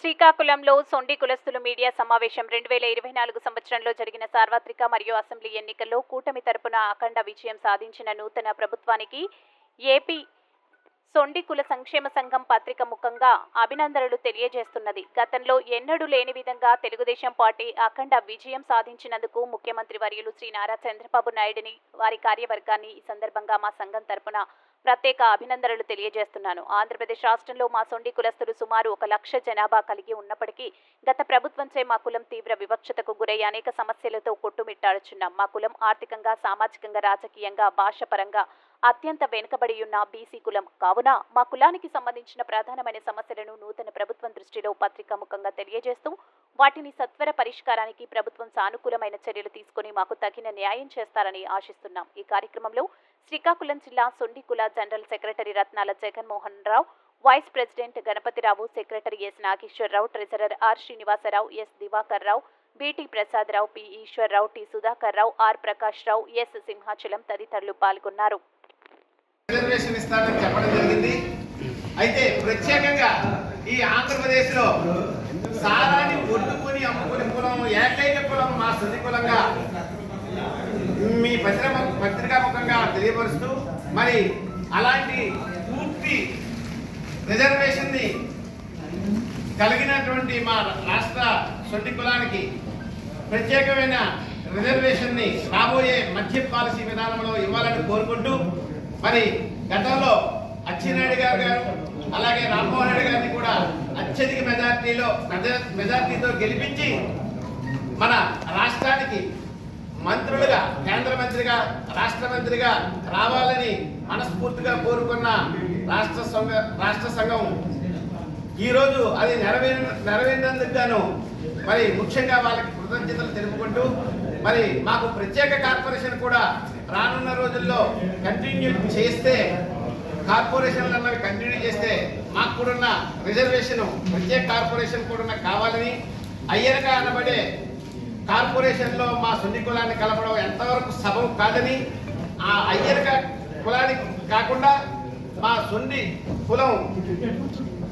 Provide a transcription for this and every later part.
శ్రీకాకుళంలో సొండి కులస్తులు మీడియా సమావేశం రెండు వేల ఇరవై నాలుగు సంవత్సరంలో జరిగిన సార్వత్రిక మరియు అసెంబ్లీ ఎన్నికల్లో కూటమి తరపున అఖండ విజయం సాధించిన నూతన ప్రభుత్వానికి ఏపీ సొండి కుల సంక్షేమ సంఘం పత్రిక ముఖంగా అభినందనలు తెలియజేస్తున్నది. గతంలో ఎన్నడూ లేని విధంగా తెలుగుదేశం పార్టీ అఖండ విజయం సాధించినందుకు ముఖ్యమంత్రి వర్యులు శ్రీ నారా చంద్రబాబు నాయుడిని వారి కార్యవర్గాన్ని ఈ సందర్భంగా మా సంఘం తరపున ప్రత్యేక అభినందనలు తెలియజేస్తున్నాను. ఆంధ్రప్రదేశ్ రాష్ట్రంలో మా సొండి కులస్తులు సుమారు ఒక లక్ష జనాభా కలిగి ఉన్నప్పటికీ గత ప్రభుత్వంచే మా కులం తీవ్ర వివక్షతకు గురై అనేక సమస్యలతో కొట్టుమిట్టాడుచున్నాం. మా కులం ఆర్థికంగా సామాజికంగా రాజకీయంగా భాషపరంగా అత్యంత వెనుకబడి ఉన్న బీసీ కులం. కావున మా కులానికి సంబంధించిన ప్రధానమైన సమస్యలను నూతన ప్రభుత్వం దృష్టిలో పత్రికాముఖంగా తెలియజేస్తూ వాటిని సత్వర పరిష్కారానికి ప్రభుత్వం సానుకూలమైన చర్యలు తీసుకుని మాకు తగిన న్యాయం చేస్తారని ఆశిస్తున్నాం. ఈ కార్యక్రమంలో శ్రీకాకుళం జిల్లా సొండికుల general secretary Ratnala Jaganmohan Rao vice president Ganapathirao secretary S Nageswararao treasurer R Srinivasarao S Diwakar Rao BT Prasadarao P Eswararao T Sudhakar Rao R Prakash Rao S Simhachalam తదితరులు పాల్గొన్నారు. రిజర్వేషన్ ఇస్తానని చెప్పడం జరిగింది. అయితే ప్రత్యేకంగా ఈ ఆంధ్రప్రదేశ్లో సారాన్ని ఒడ్డుకొని అమ్ముకునే కులం ఏకైక కులం మా సుది కులంగా మీ పత్రిక పత్రికాముఖంగా తెలియపరుస్తూ మరి అలాంటి పూర్తి రిజర్వేషన్ని కలిగినటువంటి మా రాష్ట్ర సొంటి కులానికి ప్రత్యేకమైన రిజర్వేషన్ని రాబోయే మధ్య పాలసీ విధానంలో ఇవ్వాలని కోరుకుంటూ మరి గతంలో అచ్చెన్నాయుడు గారు గారు అలాగే రామ్మోహన్ రెడ్డి గారిని కూడా అత్యధిక మెజార్టీలో మెజార్టీతో గెలిపించి మన రాష్ట్రానికి మంత్రులుగా కేంద్ర మంత్రిగా రాష్ట్ర మంత్రిగా రావాలని మనస్ఫూర్తిగా కోరుకున్న రాష్ట్ర సంఘ రాష్ట్ర సంఘం ఈరోజు అది నెరవేర నెరవేరినందుకు గాను మరి ముఖ్యంగా వాళ్ళకి కృతజ్ఞతలు తెలుపుకుంటూ మరి మాకు ప్రత్యేక కార్పొరేషన్ కూడా రానున్న రోజుల్లో కంటిన్యూ చేస్తే కార్పొరేషన్లు అన్నవి కంటిన్యూ చేస్తే మాకు కూడా రిజర్వేషన్ ప్రత్యేక కార్పొరేషన్ కూడా కావాలని అయ్యనగా అనబడే కార్పొరేషన్లో మా సున్ని కులాన్ని కలపడం ఎంతవరకు సబబు కాదని ఆ అయ్యనక కులానికి కాకుండా మా సున్ని కులం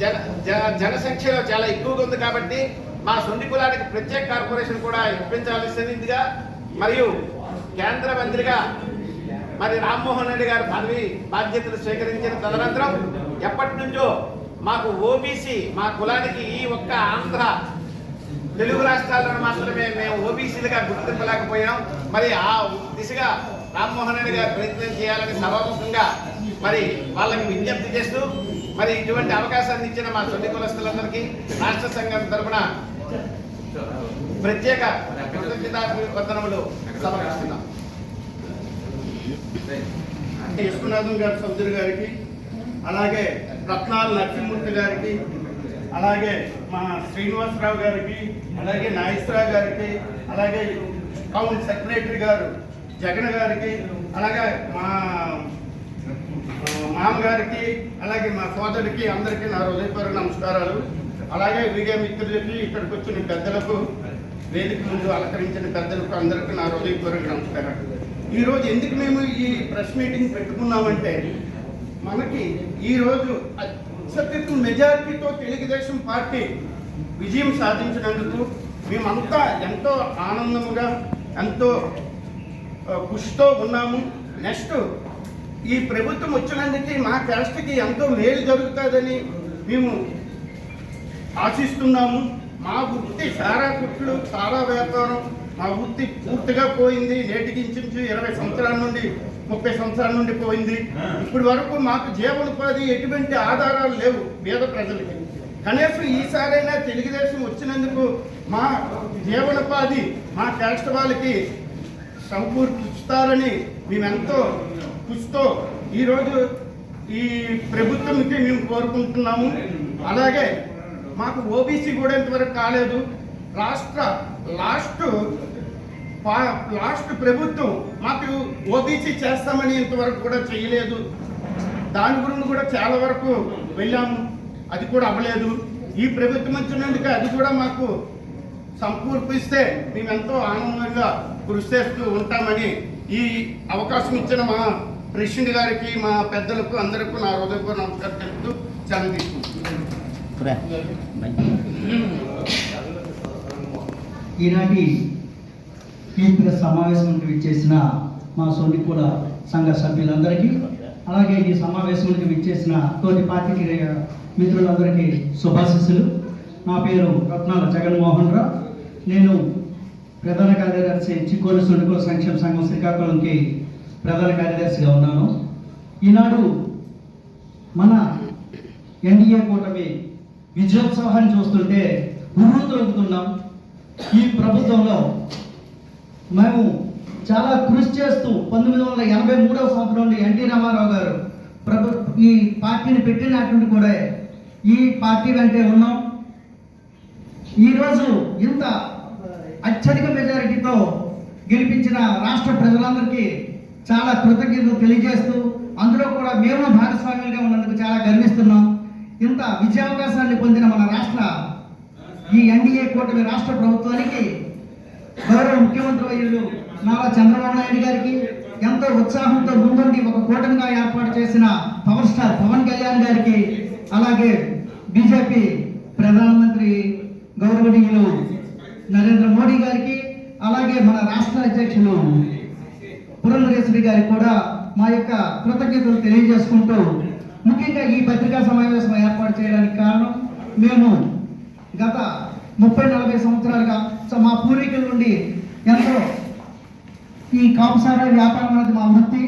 జన జన- జనసంఖ్యలో చాలా ఎక్కువగా ఉంది కాబట్టి మా సున్ని కులానికి ప్రత్యేక కార్పొరేషన్ కూడా ఇప్పించాల్సిందిగా మరియు కేంద్ర మంత్రిగా మరి రామ్మోహన్ రెడ్డి గారు పదవి బాధ్యతలు స్వీకరించిన తదనంతరం ఎప్పటి నుంచో మాకు ఓబీసీ మా కులానికి ఈ ఒక్క ఆంధ్ర తెలుగు రాష్ట్రాలను మాత్రమే మేము ఓబీసీలుగా గుర్తింపలేకపోయాం. మరి ఆ దిశగా రామ్మోహన్ రెడ్డి గారు ప్రయత్నం చేయాలని సభాముఖంగా మరి వాళ్ళకి విజ్ఞప్తి చేస్తూ మరి ఇటువంటి అవకాశాన్ని ఇచ్చిన మా తొలి కులస్తులందరికీ రాష్ట్ర సంఘం తరఫున ప్రత్యేక కృతజ్ఞతా వందనములు సమర్పిస్తున్నాం విశ్వనాథం గారి చౌదరి గారికి అలాగే రత్నాల లక్ష్మీమూర్తి గారికి అలాగే మా శ్రీనివాసరావు గారికి అలాగే నాగేశ్వరరావు గారికి అలాగే టౌన్ సెక్రటరీ గారు జగన్ గారికి అలాగే మా మామగారికి అలాగే మా సోదరికి అందరికీ నా హృదయపూర్వక నమస్కారాలు. అలాగే విజయ మిత్రులకి ఇక్కడికి వచ్చిన పెద్దలకు వేదిక ముందు అలంకరించిన పెద్దలకు అందరికీ నా హృదయపూర్వక నమస్కారం ఈరోజు ఎందుకు మేము ఈ ప్రెస్ మీటింగ్ పెట్టుకున్నామంటే మనకి ఈరోజు అత్యధిక మెజారిటీతో తెలుగుదేశం పార్టీ విజయం సాధించినందుకు మేమంతా ఎంతో ఆనందముగా ఎంతో కృషితో ఉన్నాము. నెక్స్ట్ ఈ ప్రభుత్వం వచ్చినందుకు మా క్యాస్ట్కి ఎంతో మేలు జరుగుతుందని మేము ఆశిస్తున్నాము. మా వృత్తి సారా కుట్లు సారా వ్యాపారం మా వృత్తి పూర్తిగా పోయింది. నేటికి ఇంచుమించు ఇరవై సంవత్సరాల నుండి ముప్పై సంవత్సరాల నుండి పోయింది. ఇప్పటి వరకు మాకు జీవనోపాధి ఎటువంటి ఆధారాలు లేవు పేద ప్రజలకి. కనీసం ఈసారైనా తెలుగుదేశం వచ్చినందుకు మా జీవనోపాధి మా క్యాస్ట్ వాళ్ళకి సమకూర్చుతారని మేమెంతో కృషితో ఈరోజు ఈ ప్రభుత్వంకి మేము కోరుకుంటున్నాము. అలాగే మాకు ఓబీసీ కూడా ఇంతవరకు కాలేదు. రాష్ట్ర లాస్ట్ లాస్ట్ ప్రభుత్వం మాకు ఓబీసీ చేస్తామని ఇంతవరకు కూడా చేయలేదు. దాని గురించి కూడా చాలా వరకు వెళ్ళాము. అది కూడా అవ్వలేదు. ఈ ప్రభుత్వం వచ్చినందుకు అది కూడా మాకు సమకూర్పిస్తే మేము ఎంతో ఆనందంగా కృషి చేస్తూ ఉంటామని ఈ అవకాశం ఇచ్చిన మా ప్రెసిడెంట్ గారికి మా పెద్దలకు అందరికీ నా హృదయపూర్వక నమస్కారం తెలుపుతూ సెలవు ఈనాటి కీర్తిక సమావేశానికి విచ్చేసిన మా సోనికుల సంఘ సభ్యులందరికీ అలాగే ఈ సమావేశానికి విచ్చేసిన తోటి పార్టీకి మిత్రులందరికీ శుభాశిస్సులు నా పేరు రత్నాల జగన్మోహన్ రావు నేను ప్రధాన కార్యదర్శి చిక్కోలు సొండుకోలు సంక్షేమ సంఘం శ్రీకాకుళంకి ప్రధాన కార్యదర్శిగా ఉన్నాను ఈనాడు మన ఎన్డీఏ కూటమి విజయోత్సవాన్ని చూస్తుంటే ఉర్రు తొలుగుతున్నాం ఈ ప్రభుత్వంలో మేము చాలా కృషి చేస్తూ పంతొమ్మిది వందల ఎనభై మూడవ సంవత్సరం ఎన్టీ రామారావు గారు ప్రభు ఈ పార్టీని పెట్టినటువంటి కూడా ఈ పార్టీ వెంటే ఉన్నాం. ఈరోజు ఇంత అత్యధిక మెజారిటీతో గెలిపించిన రాష్ట్ర ప్రజలందరికీ చాలా కృతజ్ఞతలు తెలియజేస్తూ అందులో కూడా మేము భాగస్వామ్యంగా ఉన్నందుకు చాలా గర్విస్తున్నాం. ఇంత విజయావకాశాన్ని పొందిన మన రాష్ట్ర ఈ ఎన్డీఏ కూటమి రాష్ట్ర ప్రభుత్వానికి గౌరవ ముఖ్యమంత్రి వర్యులు నారా చంద్రబాబు నాయుడు గారికి ఎంతో ఉత్సాహంతో ముందుండి ఒక కూటమిగా ఏర్పాటు చేసిన పవర్ స్టార్ పవన్ కళ్యాణ్ గారికి అలాగే బీజేపీ ప్రధానమంత్రి గౌరవనీయులు నరేంద్ర మోడీ గారికి అలాగే మన రాష్ట్ర అధ్యక్షులు పురంధరేశ్వరి గారికి కూడా మా యొక్క కృతజ్ఞతలు తెలియజేసుకుంటూ ముఖ్యంగా ఈ పత్రికా సమావేశం ఏర్పాటు చేయడానికి కారణం మేము గత ముప్పై నలభై సంవత్సరాలుగా సో మా పూర్వీకుల నుండి ఎంతో ఈ కాపుసారా వ్యాపారం అనేది మా వృత్తి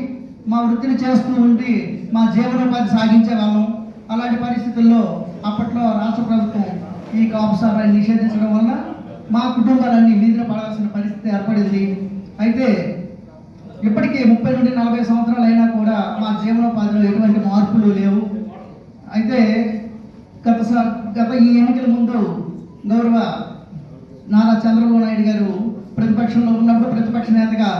మా వృత్తిని చేస్తూ ఉండి మా జీవనోపాధి సాగించే వాళ్ళం. అలాంటి పరిస్థితుల్లో అప్పట్లో రాష్ట్ర ప్రభుత్వం ఈ కాపుసారాన్ని నిషేధించడం వల్ల మా కుటుంబాలన్నీ వీధిన పడాల్సిన పరిస్థితి ఏర్పడింది. అయితే ఇప్పటికీ ముప్పై నుండి నలభై సంవత్సరాలు అయినా కూడా మా జీవనోపాధిలో ఎటువంటి మార్పులు లేవు. అయితే గత గత ఈ ఎన్నికల ముందు గౌరవ నారా చంద్రబాబు నాయుడు గారు ప్రతిపక్షంలో ఉన్నప్పుడు ప్రతిపక్ష నేతగా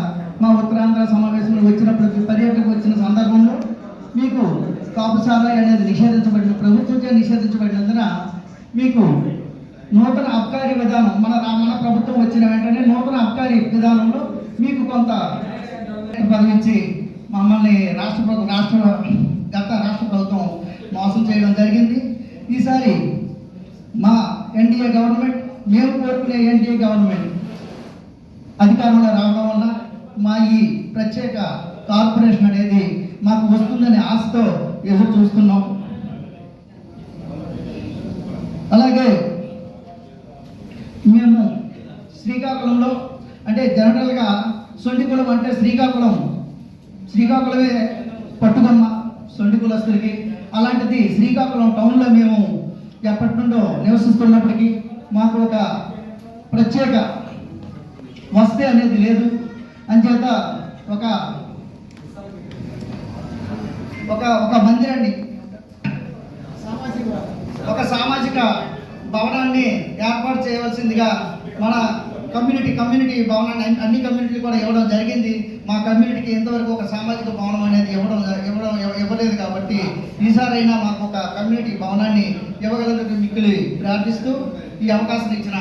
మా ఉత్తరాంధ్ర సమావేశంలో వచ్చినప్పుడు పర్యటనకు వచ్చిన సందర్భంలో మీకు కాపుసారా అనేది నిషేధించబడిన ప్రభుత్వంచే నిషేధించబడినందున మీకు నూతన అబ్కారీ విధానం మన మన ప్రభుత్వం వచ్చిన వెంటనే నూతన అబ్కారీ విధానంలో మీకు కొంత పదవించి మమ్మల్ని రాష్ట్ర ప్రభుత్వం రాష్ట్ర గత రాష్ట్ర ప్రభుత్వం మోసం చేయడం జరిగింది. ఈసారి మా ఎన్డీఏ గవర్నమెంట్ మేము కోరుకునే ఎన్డీఏ గవర్నమెంట్ అధికారంలో రావడం వల్ల మా ఈ ప్రత్యేక కార్పొరేషన్ అనేది మాకు వస్తుందనే ఆశతో ఎదురు చూస్తున్నాం అలాగే మేము శ్రీకాకుళంలో అంటే సొంటికులం అంటే శ్రీకాకుళం. శ్రీకాకుళమే పట్టుకొమ్మ సొంటికులస్తులకి అలాంటిది శ్రీకాకుళం టౌన్లో మేము ఎప్పటి నుండో నివసిస్తున్నప్పటికీ మాకు ఒక ప్రత్యేక వస్తే అనేది లేదు. అంచేత ఒక ఒక ఒక మందిరాన్ని ఒక సామాజిక భవనాన్ని ఏర్పాటు చేయవలసిందిగా మన కమ్యూనిటీ కమ్యూనిటీ భవనాన్ని అన్ని- కమ్యూనిటీలు కూడా ఇవ్వడం జరిగింది. మా కమ్యూనిటీకి ఎంతవరకు ఒక సామాజిక భవనం అనేది ఇవ్వడం ఇవ్వడం ఇవ్వలేదు కాబట్టి ఈసారైనా మాకు ఒక కమ్యూనిటీ భవనాన్ని ఇవ్వగలరు మిక్కులు ప్రార్థిస్తూ ఈ అవకాశం ఇచ్చిన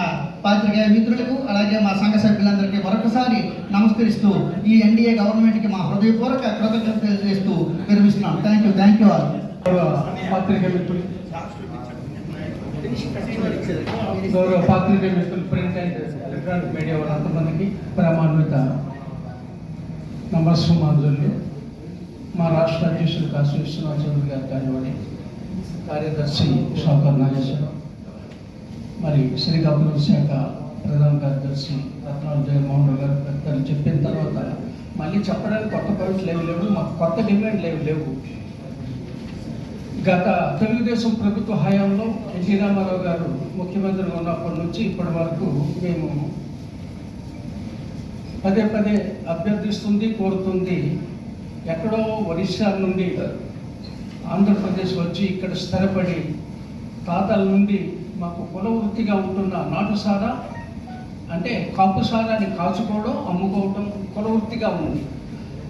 పాత్రికేయ మిత్రులకు అలాగే మా సంఘ సభ్యులందరికీ మరొకసారి నమస్కరిస్తూ ఈ ఎన్డీఏ గవర్నమెంట్కి మా హృదయపూర్వక కృతజ్ఞతలు తెలియజేస్తూ విరమిస్తున్నాం. థ్యాంక్ యూ థ్యాంక్ యూ పాత్రికేయ మిత్రులు. గౌరవ పత్రిక మిత్రులు ప్రింట్ అండ్ ఎలక్ట్రానిక్ మీడియా వాళ్ళంతమందికి ప్రామాణ్యత నమస్సుమాంజులు మా రాష్ట్ర అధ్యక్షులు కాశీ విశ్వనాథ్ చౌదరి గారు కానివ్వండి కార్యదర్శి షౌకర్ నాగేశ్వరం మరి శ్రీకాకుళం శాఖ ప్రధాన కార్యదర్శి రత్నాలు జగన్మోహన్ రావు గారు పెద్దలు చెప్పిన తర్వాత మళ్ళీ చెప్పడానికి కొత్త పాయింట్లు లేవు లేవు మాకు కొత్త డిమాండ్ లేవు లేవు. గత తెలుగుదేశం ప్రభుత్వ హయాంలో ఎన్టీ రామారావు గారు ముఖ్యమంత్రిగా ఉన్నప్పటి నుంచి ఇప్పటి వరకు మేము పదే పదే అభ్యర్థిస్తుంది కోరుతుంది. ఎక్కడో ఒరిస్సా నుండి ఆంధ్రప్రదేశ్ వచ్చి ఇక్కడ స్థిరపడి తాతల నుండి మాకు కులవృత్తిగా ఉంటున్న నాటుసారా అంటే కాపు సారాన్ని కాచుకోవడం అమ్ముకోవడం కులవృత్తిగా ఉంది.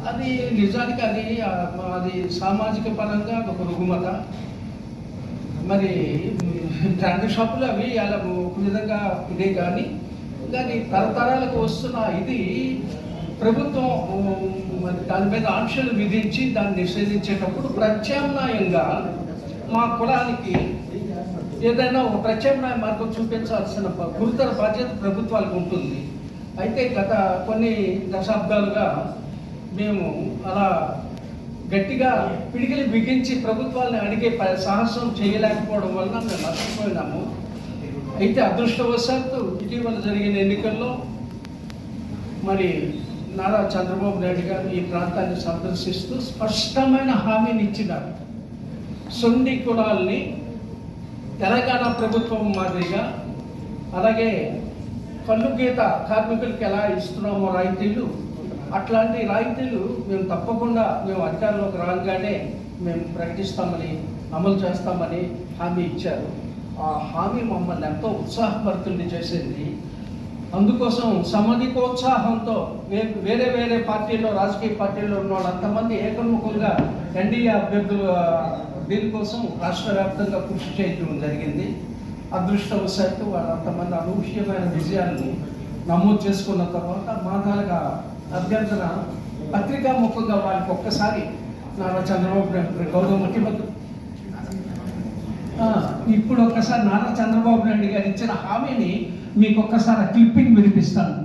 అది నిజానికి అది అది సామాజిక పరంగా ఒక రుగుమత. మరి బ్రాండ్ షాపులు అవి అలా ఒక విధంగా ఇదే కానీ కానీ తరతరాలకు వస్తున్న ఇది ప్రభుత్వం మరి దాని మీద ఆంక్షలు విధించి దాన్ని నిషేధించేటప్పుడు ప్రత్యామ్నాయంగా మా కులానికి ఏదైనా ఒక ప్రత్యామ్నాయ మార్గం చూపించాల్సిన గురుతర బాధ్యత ప్రభుత్వాలకు ఉంటుంది. అయితే గత కొన్ని దశాబ్దాలుగా మేము అలా గట్టిగా పిడికిలి బిగించి ప్రభుత్వాన్ని అడిగే ప- సాహసం చేయలేకపోవడం వలన మేము నష్టపోయినాము అయితే అదృష్టవశాత్తు ఇటీవల జరిగిన ఎన్నికల్లో మరి నారా చంద్రబాబు నాయుడు గారు ఈ ప్రాంతాన్ని సందర్శిస్తూ స్పష్టమైన హామీని ఇచ్చినారు. సొండి కులాల్ని తెలంగాణ ప్రభుత్వం మాదిరిగా అలాగే పన్ను గీత కార్మికులకి ఎలా ఇస్తున్నామో రాయితీలు అట్లాంటి రాయితీలు మేము తప్పకుండా మేము అధికారంలోకి రాగానే మేము ప్రకటిస్తామని అమలు చేస్తామని హామీ ఇచ్చారు. ఆ హామీ మమ్మల్ని ఎంతో ఉత్సాహపరితుల్ని చేసింది. అందుకోసం సమధికోత్సాహంతో వే- వేరే వేరే పార్టీల్లో రాజకీయ పార్టీల్లో ఉన్న వాళ్ళు అంతమంది ఏకముఖంగా ఎన్డీఏ అభ్యర్థులు దీనికోసం రాష్ట్ర వ్యాప్తంగా కృషి చేయడం జరిగింది. అదృష్టవశాత్తు వాళ్ళు అంతమంది అనూహ్యమైన విజయాన్ని నమోదు చేసుకున్న తర్వాత మాదాలుగా అభ్యర్థన పత్రికా ముఖంగా వారికి ఒక్కసారి నారా చంద్రబాబు నాయుడు గౌరవ ముఖ్యమంత్రి. ఇప్పుడు ఒక్కసారి నారా చంద్రబాబు నాయుడు గారు ఇచ్చిన హామీని మీకు ఒక్కసారి క్లిప్పింగ్ వినిపిస్తాను.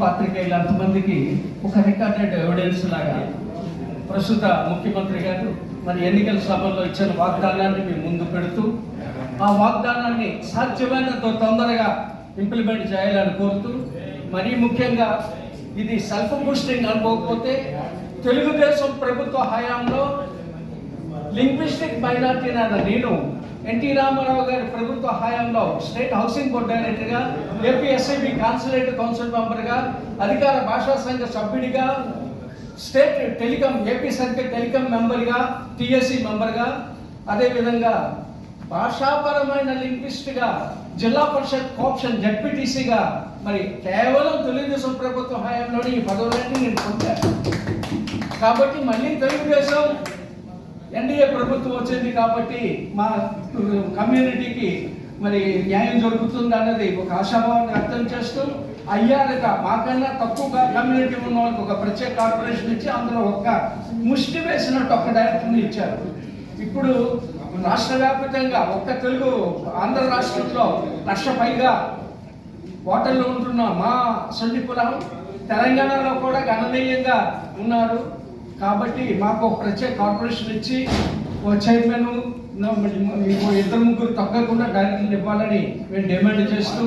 పాత్రికేయులు అంతమందికి ఒక రికార్డెడ్ ఎవిడెన్స్ లాగా ప్రస్తుత ముఖ్యమంత్రి గారు మరి ఎన్నికల సభల్లో ఇచ్చిన వాగ్దానాన్ని మేము ముందు పెడుతూ ఆ వాగ్దానాన్ని సాధ్యమైనంత తొందరగా ఇంప్లిమెంట్ చేయాలని కోరుతూ మరీ ముఖ్యంగా ఇది సెల్ఫ్ బూస్టింగ్ అనుకోకపోతే తెలుగుదేశం ప్రభుత్వ హయాంలో లింగ్విస్టిక్ మైనార్టీ అన్న నేను. ఎన్టీ రామారావు గారి ప్రభుత్వ హయాంలో స్టేట్ హౌసింగ్ బోర్డ్ డైరెక్టర్గా ఏపీఎస్ఐబి కాన్సులేట్ కౌన్సిల్ మెంబర్గా అధికార భాషా సంఘ సభ్యుడిగా state telecom AP circle telecom మెంబర్గా టిఎస్సి మెంబర్గా అదేవిధంగా భాషాపరమైన లింగ్విస్ట్గా జిల్లా పరిషత్ కోప్షన్ జడ్పీటీసీగా మరి కేవలం తెలుగుదేశం ప్రభుత్వ హయాంలోని ఈ పదవులన్నీ నేను పొందాను. కాబట్టి మళ్ళీ తెలుగుదేశం ఎన్డీఏ ప్రభుత్వం వచ్చింది కాబట్టి మా కమ్యూనిటీకి మరి న్యాయం జరుగుతుంది అన్నది ఒక ఆశాభావాన్ని అర్థం చేస్తూ అయ్యారక మాకన్నా తక్కువగా కమ్యూనిటీ ఉన్న వాళ్ళకి ఒక ప్రత్యేక కార్పొరేషన్ ఇచ్చి అందులో ఒక్క ముష్టి వేసినట్టు ఒక డైరెక్టర్ని ఇచ్చారు. ఇప్పుడు రాష్ట్ర వ్యాప్తంగా ఒక్క తెలుగు ఆంధ్ర రాష్ట్రంలో లక్ష పైగా హోటల్లో ఉంటున్న మా సొంటి కులం తెలంగాణలో కూడా గణనీయంగా ఉన్నారు. కాబట్టి మాకు ఒక ప్రత్యేక కార్పొరేషన్ ఇచ్చి ఓ చైర్మన్ మీకు ఇద్దరు ముగ్గురు తగ్గకుండా డైరెక్టర్లు ఇవ్వాలని మేము డిమాండ్ చేస్తూ